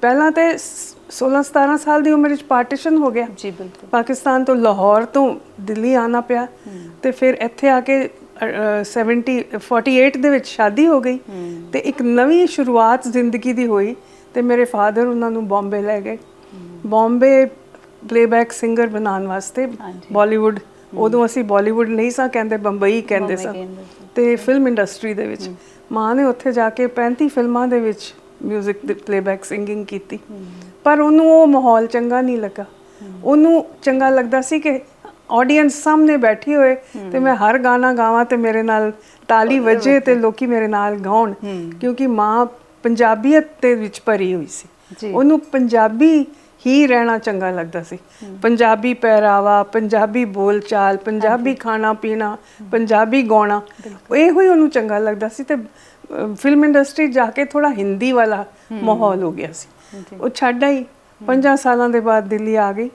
ਪਹਿਲਾਂ ਤੇ 16 17 ਸਾਲ ਦੀ ਉਮਰ ਵਿੱਚ ਪਾਰਟੀਸ਼ਨ ਹੋ ਗਿਆ। ਜੀ ਬਿਲਕੁਲ। ਪਾਕਿਸਤਾਨ ਤੋਂ ਲਾਹੌਰ ਤੋਂ ਦਿੱਲੀ ਆਣਾ ਪਿਆ ਤੇ ਫਿਰ ਇੱਥੇ ਆ ਕੇ ਅ, ਅ, 70 48 ਦੇ ਵਿੱਚ ਸ਼ਾਦੀ ਹੋ ਗਈ ਤੇ ਇੱਕ ਨਵੀਂ ਸ਼ੁਰੂਆਤ ਜ਼ਿੰਦਗੀ ਦੀ ਹੋਈ ਤੇ ਮੇਰੇ ਫਾਦਰ ਉਹਨਾਂ ਨੂੰ ਬੰਬੇ ਲੈ ਗਏ। ਬੰਬੇ ਪਲੇਬੈਕ ਸਿੰਗਰ ਬਣਾਉਣ ਵਾਸਤੇ। ਬਾਲੀਵੁੱਡ ਉਦੋਂ ਅਸੀਂ ਬਾਲੀਵੁੱਡ ਨਹੀਂ ਸਾਂ ਕਹਿੰਦੇ ਬੰਬਈ ਕਹਿੰਦੇ ਸੀ। ਤੇ ਫਿਲਮ ਇੰਡਸਟਰੀ ਦੇ ਵਿੱਚ। ਮਾਂ ਨੇ ਉੱਥੇ ਜਾ ਕੇ 35 ਫਿਲਮਾਂ ਦੇ ਵਿੱਚ ਮਿਊਜ਼ਿਕ ਦੇ ਪਲੇਬੈਕ ਸਿੰਗਿੰਗ ਕੀਤੀ। ਪਰ ਉਹਨੂੰ ਉਹ ਮਾਹੌਲ ਚੰਗਾ ਨਹੀਂ ਲੱਗਾ। ਉਹਨੂੰ ਚੰਗਾ ਲੱਗਦਾ ਸੀ ਕਿ ਆਡੀਅנס ਸਾਹਮਣੇ ਬੈਠੀ ਹੋਏ ਤੇ ਮੈਂ ਹਰ ਗਾਣਾ ਗਾਵਾਂ ਤੇ ਮੇਰੇ ਨਾਲ ਤਾਲੀ ਵਜੇ ਤੇ ਲੋਕੀ ਮੇਰੇ ਨਾਲ ਗਾਉਣ। ਕਿਉਂਕਿ ਮਾਂ ਪੰਜਾਬੀਅਤ ਦੇ ਵਿੱਚ ਭਰੀ ਹੋਈ ਸੀ। ਉਹਨੂੰ ਪੰਜਾਬੀ ਹੀ ਰਹਿਣਾ ਚੰਗਾ ਲੱਗਦਾ ਸੀ। ਪੰਜਾਬੀ ਪਹਿਰਾਵਾ ਪੰਜਾਬੀ ਬੋਲਚਾਲ ਪੰਜਾਬੀ ਖਾਣਾ ਪੀਣਾ ਪੰਜਾਬੀ ਗਾਉਣਾ ਇਹੋ ਹੀ ਉਹਨੂੰ ਚੰਗਾ ਲੱਗਦਾ ਸੀ ਤੇ ਫਿਲਮ ਇੰਡਸਟਰੀ ਜਾ ਕੇ ਥੋੜਾ ਹਿੰਦੀ ਵਾਲਾ ਮਾਹੌਲ ਹੋ ਗਿਆ ਸੀ। ਉਹ ਛੱਡ ਆਈ। ਪੰਜਾਂ ਸਾਲਾਂ ਦੇ ਬਾਅਦ ਦਿੱਲੀ ਆ ਗਈ।